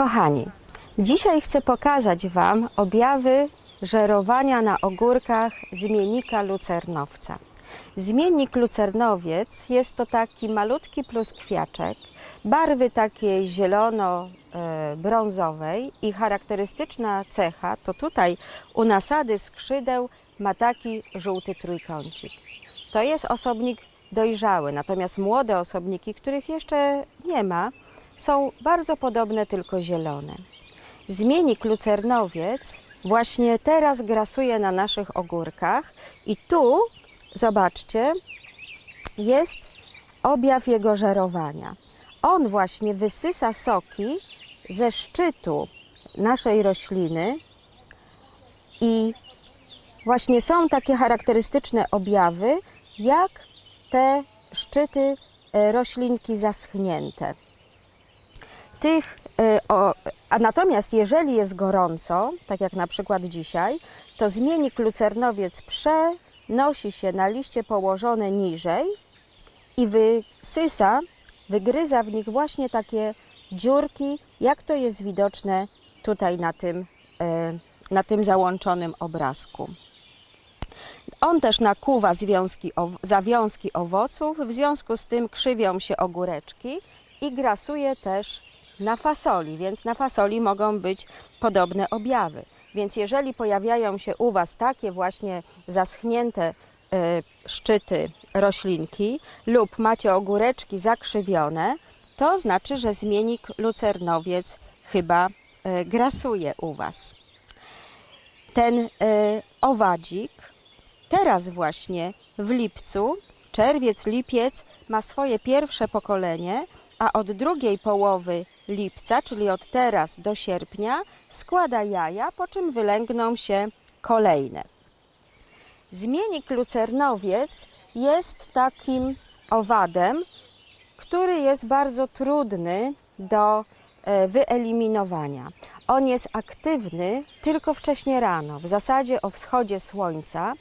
Kochani, dzisiaj chcę pokazać Wam objawy żerowania na ogórkach zmiennika lucernowca. Zmiennik lucernowiec jest to taki malutki pluskwiaczek, barwy takiej zielono-brązowej i charakterystyczna cecha to tutaj u nasady skrzydeł ma taki żółty trójkącik. To jest osobnik dojrzały, natomiast młode osobniki, których jeszcze nie ma, są bardzo podobne, tylko zielone. Zmiennik lucernowiec właśnie teraz grasuje na naszych ogórkach i tu, zobaczcie, jest objaw jego żerowania. On właśnie wysysa soki ze szczytu naszej rośliny i właśnie są takie charakterystyczne objawy, jak te szczyty e, roślinki zaschnięte tych, y, o, a natomiast jeżeli jest gorąco, tak jak na przykład dzisiaj, to zmiennik lucernowiec przenosi się na liście położone niżej i wysysa, wygryza w nich właśnie takie dziurki, jak to jest widoczne tutaj na tym, y, na tym załączonym obrazku. On też nakuwa związki, zawiązki owoców, w związku z tym krzywią się ogóreczki i grasuje też na fasoli, więc na fasoli mogą być podobne objawy. Więc jeżeli pojawiają się u Was takie właśnie zaschnięte e, szczyty roślinki lub macie ogóreczki zakrzywione, to znaczy, że zmiennik lucernowiec chyba e, grasuje u Was. Ten e, owadzik teraz właśnie w lipcu, czerwiec, lipiec ma swoje pierwsze pokolenie, a od drugiej połowy lipca, czyli od teraz do sierpnia, składa jaja, po czym wylęgną się kolejne. Zmiennik lucernowiec jest takim owadem, który jest bardzo trudny do e, wyeliminowania. On jest aktywny tylko wcześnie rano, w zasadzie o wschodzie słońca,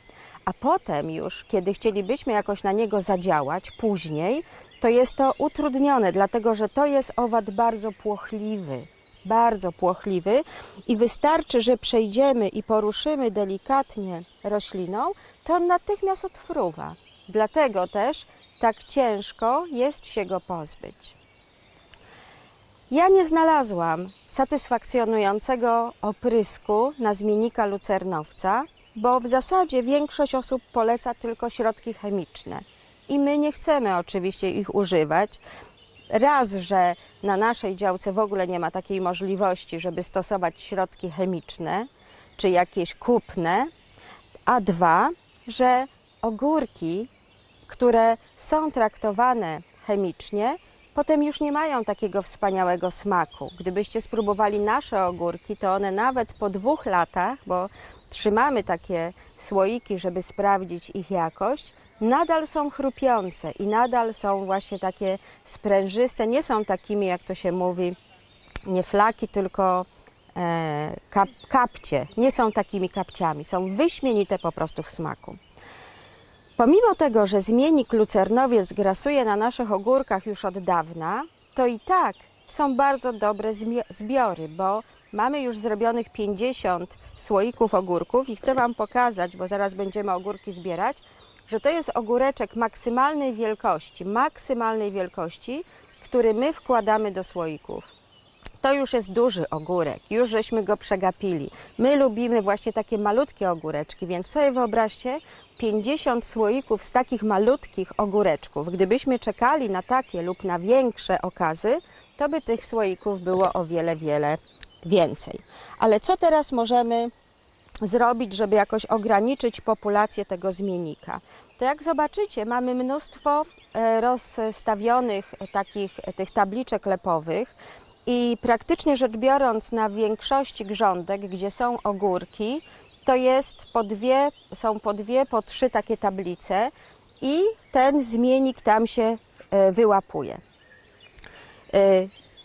a potem już, kiedy chcielibyśmy jakoś na niego zadziałać później, to jest to utrudnione, dlatego że to jest owad bardzo płochliwy. Bardzo płochliwy i wystarczy, że przejdziemy i poruszymy delikatnie rośliną, to on natychmiast odfruwa. Dlatego też tak ciężko jest się go pozbyć. Ja nie znalazłam satysfakcjonującego oprysku na zmiennika lucernowca, bo w zasadzie większość osób poleca tylko środki chemiczne. I my nie chcemy oczywiście ich używać. Raz, że na naszej działce w ogóle nie ma takiej możliwości, żeby stosować środki chemiczne czy jakieś kupne, a dwa, że ogórki, które są traktowane chemicznie, potem już nie mają takiego wspaniałego smaku. Gdybyście spróbowali nasze ogórki, to one nawet po dwóch latach, bo trzymamy takie słoiki, żeby sprawdzić ich jakość, nadal są chrupiące i nadal są właśnie takie sprężyste. Nie są takimi, jak to się mówi, nie flaki, tylko e, kap, kapcie. Nie są takimi kapciami, są wyśmienite po prostu w smaku. Pomimo tego, że zmiennik lucernowiec grasuje na naszych ogórkach już od dawna, to i tak są bardzo dobre zbiory, bo mamy już zrobionych 50 słoików ogórków i chcę Wam pokazać, bo zaraz będziemy ogórki zbierać, że to jest ogóreczek maksymalnej wielkości, maksymalnej wielkości, który my wkładamy do słoików. To już jest duży ogórek, już żeśmy go przegapili. My lubimy właśnie takie malutkie ogóreczki, więc sobie wyobraźcie 50 słoików z takich malutkich ogóreczków. Gdybyśmy czekali na takie lub na większe okazy, to by tych słoików było o wiele, wiele więcej. Ale co teraz możemy zrobić, żeby jakoś ograniczyć populację tego zmiennika? To jak zobaczycie, mamy mnóstwo e, rozstawionych takich e, tych tabliczek lepowych i praktycznie rzecz biorąc na większości grządek, gdzie są ogórki, to jest po dwie, są po dwie, po trzy takie tablice i ten zmiennik tam się e, wyłapuje. E,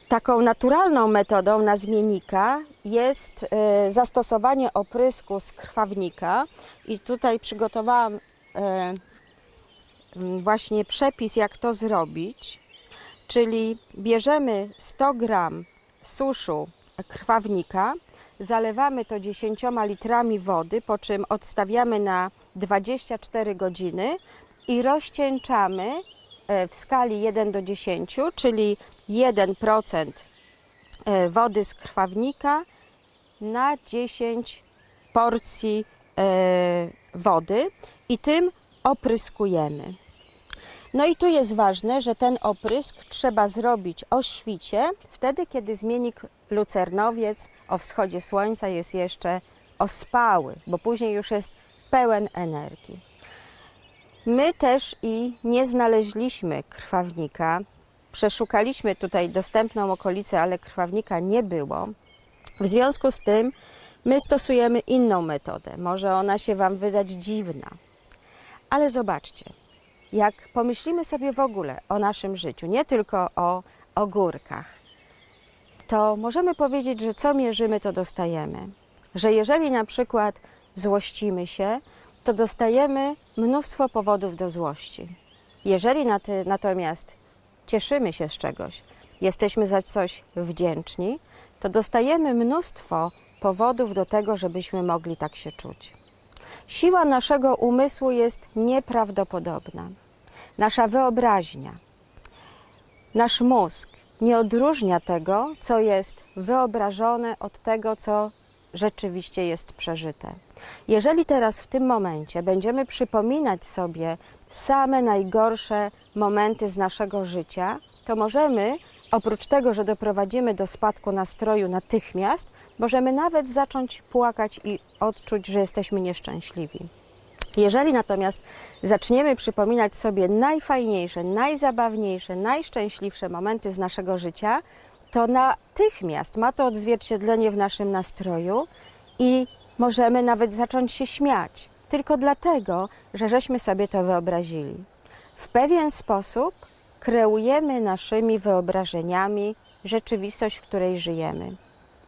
Taką naturalną metodą na zmiennika jest e, zastosowanie oprysku z krwawnika i tutaj przygotowałam m, właśnie przepis, jak to zrobić. Czyli bierzemy 100 gram suszu krwawnika, zalewamy to 10 litrami wody, po czym odstawiamy na 24 godziny i rozcieńczamy e, w skali 1 do 10, czyli 1% e, wody z krwawnika na 10 porcji e, wody i tym opryskujemy. No i tu jest ważne, że ten oprysk trzeba zrobić o świcie, wtedy kiedy zmiennik lucernowiec o wschodzie słońca jest jeszcze ospały, bo później już jest pełen energii. My też i nie znaleźliśmy krwawnika. Przeszukaliśmy tutaj dostępną okolicę, ale krwawnika nie było. W związku z tym my stosujemy inną metodę. Może ona się Wam wydać dziwna, ale zobaczcie, jak pomyślimy sobie w ogóle o naszym życiu, nie tylko o ogórkach, to możemy powiedzieć, że co mierzymy, to dostajemy. Że jeżeli na przykład złościmy się, to dostajemy mnóstwo powodów do złości. Jeżeli natomiast cieszymy się z czegoś, jesteśmy za coś wdzięczni, to dostajemy mnóstwo powodów do tego, żebyśmy mogli tak się czuć. Siła naszego umysłu jest nieprawdopodobna. Nasza wyobraźnia, nasz mózg nie odróżnia tego, co jest wyobrażone, od tego, co rzeczywiście jest przeżyte. Jeżeli teraz w tym momencie będziemy przypominać sobie same najgorsze momenty z naszego życia, to możemy, oprócz tego, że doprowadzimy do spadku nastroju natychmiast, możemy nawet zacząć płakać i odczuć, że jesteśmy nieszczęśliwi. Jeżeli natomiast zaczniemy przypominać sobie najfajniejsze, najzabawniejsze, najszczęśliwsze momenty z naszego życia, to natychmiast ma to odzwierciedlenie w naszym nastroju i możemy nawet zacząć się śmiać, tylko dlatego, że żeśmy sobie to wyobrazili. W pewien sposób kreujemy naszymi wyobrażeniami rzeczywistość, w której żyjemy.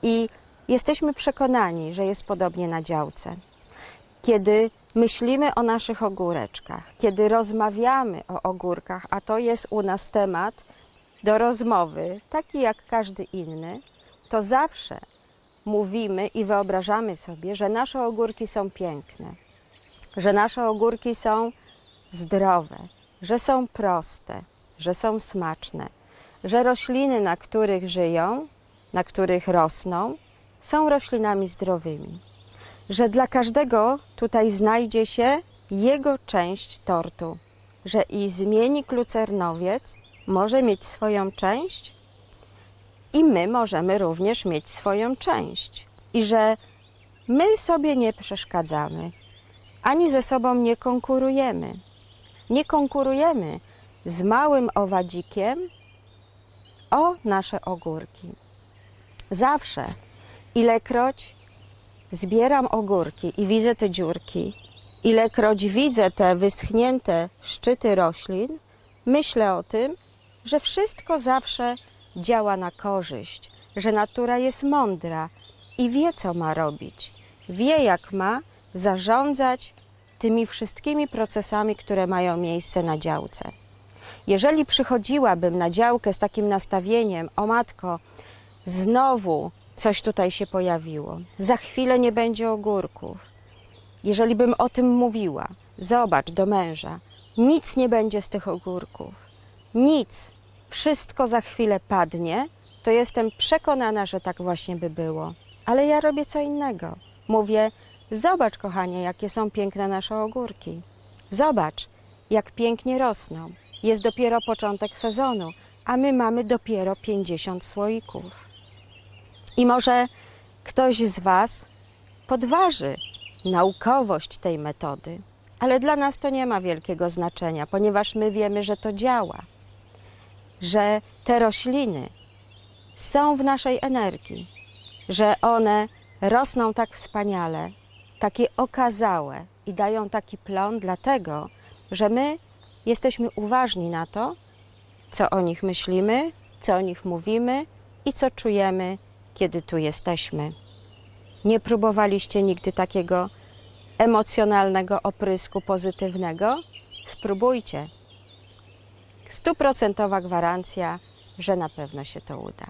I jesteśmy przekonani, że jest podobnie na działce kiedy myślimy o naszych ogóreczkach, kiedy rozmawiamy o ogórkach, a to jest u nas temat do rozmowy, taki jak każdy inny, to zawsze mówimy i wyobrażamy sobie, że nasze ogórki są piękne, że nasze ogórki są zdrowe, że są proste, że są smaczne, że rośliny, na których żyją, na których rosną, są roślinami zdrowymi że dla każdego tutaj znajdzie się jego część tortu, że i zmiennik lucernowiec może mieć swoją część i my możemy również mieć swoją część. I że my sobie nie przeszkadzamy, ani ze sobą nie konkurujemy. Nie konkurujemy z małym owadzikiem o nasze ogórki. Zawsze, ilekroć zbieram ogórki i widzę te dziurki, ilekroć widzę te wyschnięte szczyty roślin, myślę o tym, że wszystko zawsze działa na korzyść, że natura jest mądra i wie, co ma robić. Wie, jak ma zarządzać tymi wszystkimi procesami, które mają miejsce na działce. Jeżeli przychodziłabym na działkę z takim nastawieniem, o matko, znowu coś tutaj się pojawiło. Za chwilę nie będzie ogórków. Jeżeli bym o tym mówiła, zobacz do męża, nic nie będzie z tych ogórków. Nic. Wszystko za chwilę padnie, to jestem przekonana, że tak właśnie by było. Ale ja robię co innego. Mówię, zobacz, kochanie, jakie są piękne nasze ogórki. Zobacz, jak pięknie rosną. Jest dopiero początek sezonu, a my mamy dopiero 50 słoików. I może ktoś z Was podważy naukowość tej metody, ale dla nas to nie ma wielkiego znaczenia, ponieważ my wiemy, że to działa, że te rośliny są w naszej energii, że one rosną tak wspaniale, takie okazałe i dają taki plon, dlatego że my jesteśmy uważni na to, co o nich myślimy, co o nich mówimy i co czujemy, kiedy tu jesteśmy. Nie próbowaliście nigdy takiego emocjonalnego oprysku pozytywnego? Spróbujcie. Stuprocentowa gwarancja, że na pewno się to uda.